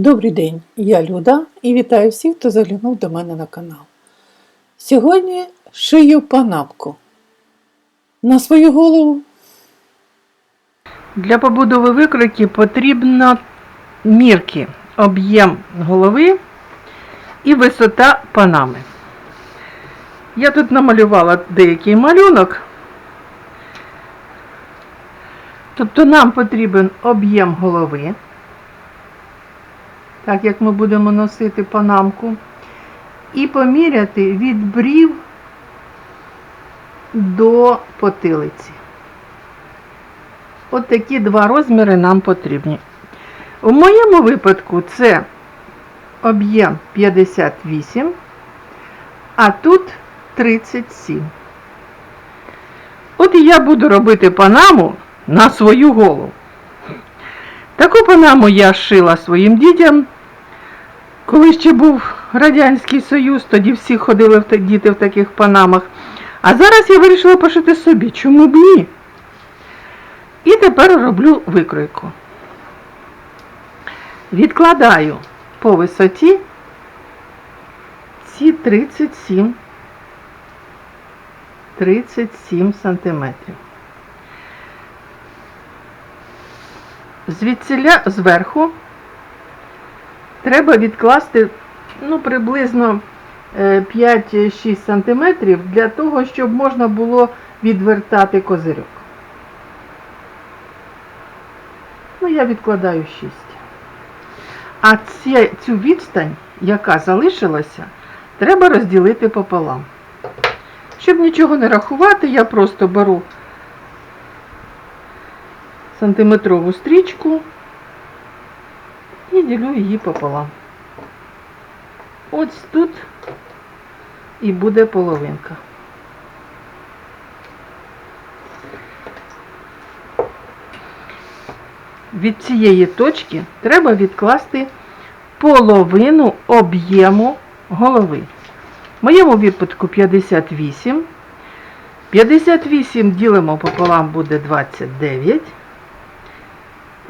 Добрий день, я Люда і вітаю всіх, хто заглянув до мене на канал. Сьогодні шию панамку на свою голову. Для побудови викройки потрібно мірки, об'єм голови і висота панами. Я тут намалювала деякий малюнок. Тобто нам потрібен об'єм голови, так як ми будемо носити панамку, і поміряти від брів до потилиці. От такі два розміри нам потрібні. У моєму випадку це об'єм 58, а тут 37. От і я буду робити панаму на свою голову. Таку панаму я шила своїм дітям. Коли ще був Радянський Союз, тоді всі ходили в діти в таких панамах. А зараз я вирішила пошити собі. Чому б ні? І тепер роблю викройку. Відкладаю по висоті ці 37 37 сантиметрів. Звідсіля зверху треба відкласти ну, приблизно е, 5-6 сантиметрів для того, щоб можна було відвертати козирьок. Ну, я відкладаю 6. А ці, цю відстань, яка залишилася, треба розділити пополам. Щоб нічого не рахувати, я просто беру сантиметрову стрічку і ділю її пополам. Ось тут і буде половинка. від цієї точки треба відкласти половину об'єму голови. В моєму випадку 58. 58 ділимо пополам буде 29.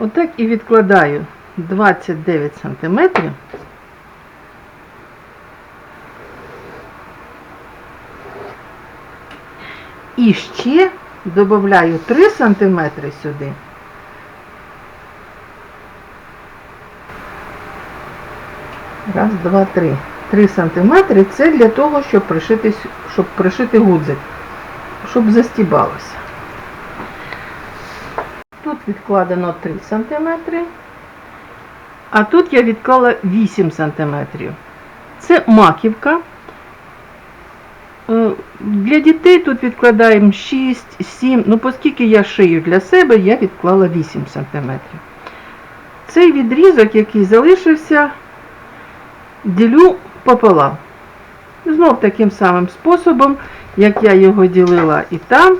Отак і відкладаю 29 сантиметрів. І ще додаю 3 сантиметри сюди. Раз, два, три. Три сантиметри це для того, щоб пришити, щоб пришити гудзик, щоб застібалося. Тут відкладено 3 сантиметри, а тут я відклала 8 сантиметрів. Це маківка. Е, Для дітей тут відкладаємо 6, 7, ну оскільки я шию для себе, я відклала 8 сантиметрів. Цей відрізок, який залишився, ділю пополам. Знов таким самим способом, як я його ділила і там,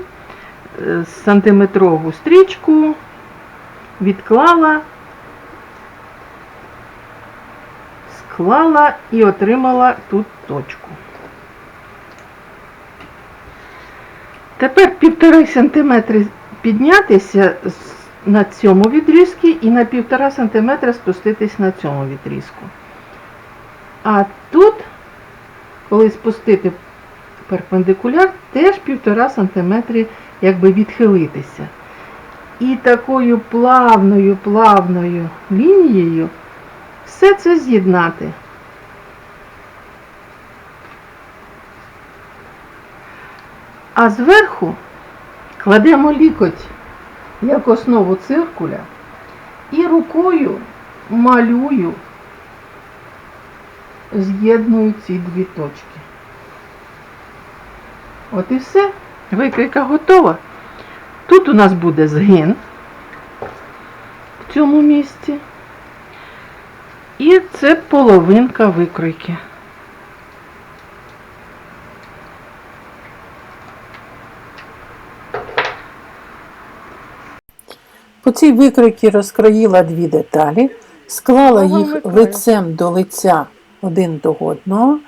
сантиметрову стрічку відклала, склала і отримала тут точку. Тепер півтори сантиметри піднятися на цьому відрізку і на півтора сантиметра спуститись на цьому відрізку. А тут, коли спустити перпендикуляр, теж півтора сантиметри якби відхилитися. І такою плавною, плавною лінією все це з'єднати. А зверху кладемо лікоть як основу циркуля і рукою малюю з'єдную ці дві точки. От і все. Викрійка готова. Тут у нас буде згин в цьому місці. І це половинка викройки. По цій викройці розкроїла дві деталі, склала їх лицем до лиця один до одного.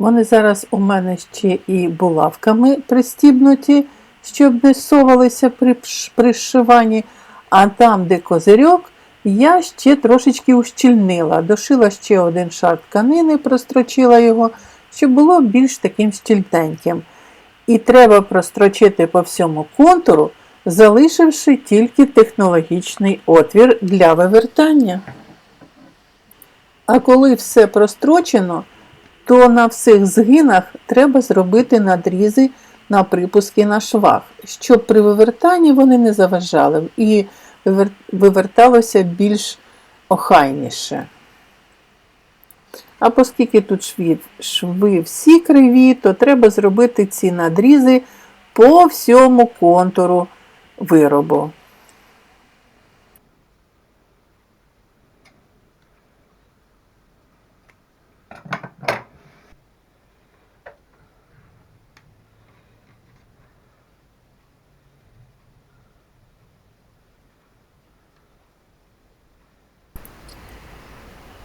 Вони зараз у мене ще і булавками пристібнуті, щоб не совалися при пш- при зшиванні. А там, де козирьок, я ще трошечки ущільнила, дошила ще один шар тканини, прострочила його, щоб було більш таким щільненьким. І треба прострочити по всьому контуру, залишивши тільки технологічний отвір для вивертання. А коли все прострочено, то на всіх згинах треба зробити надрізи на припуски на швах, щоб при вивертанні вони не заважали і виверталося більш охайніше. А оскільки тут шві, шви всі криві, то треба зробити ці надрізи по всьому контуру виробу.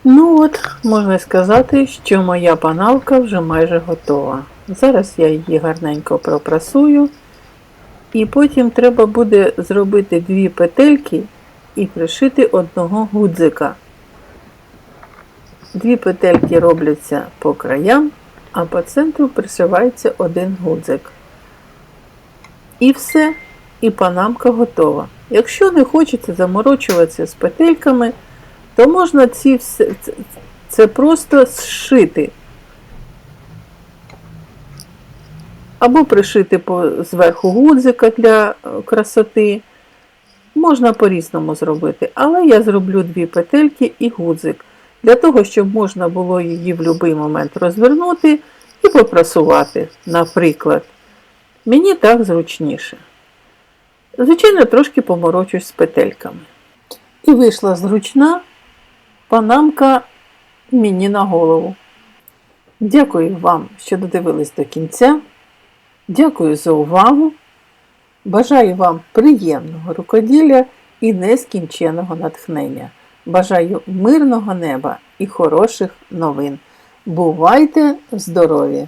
Ну от, можна сказати, що моя паналка вже майже готова. Зараз я її гарненько пропрасую, і потім треба буде зробити дві петельки і пришити одного гудзика. Дві петельки робляться по краям, а по центру пришивається один гудзик. І все, і панамка готова. Якщо не хочеться заморочуватися з петельками, то можна ці все, це, просто зшити. Або пришити по, зверху гудзика для е, красоти. Можна по-різному зробити, але я зроблю дві петельки і гудзик, для того, щоб можна було її в будь-який момент розвернути і попрасувати, наприклад. Мені так зручніше. Звичайно, трошки поморочусь з петельками. І вийшла зручна панамка мені на голову. Дякую вам, що додивились до кінця. Дякую за увагу. Бажаю вам приємного рукоділля і нескінченого натхнення. Бажаю мирного неба і хороших новин. Бувайте здорові!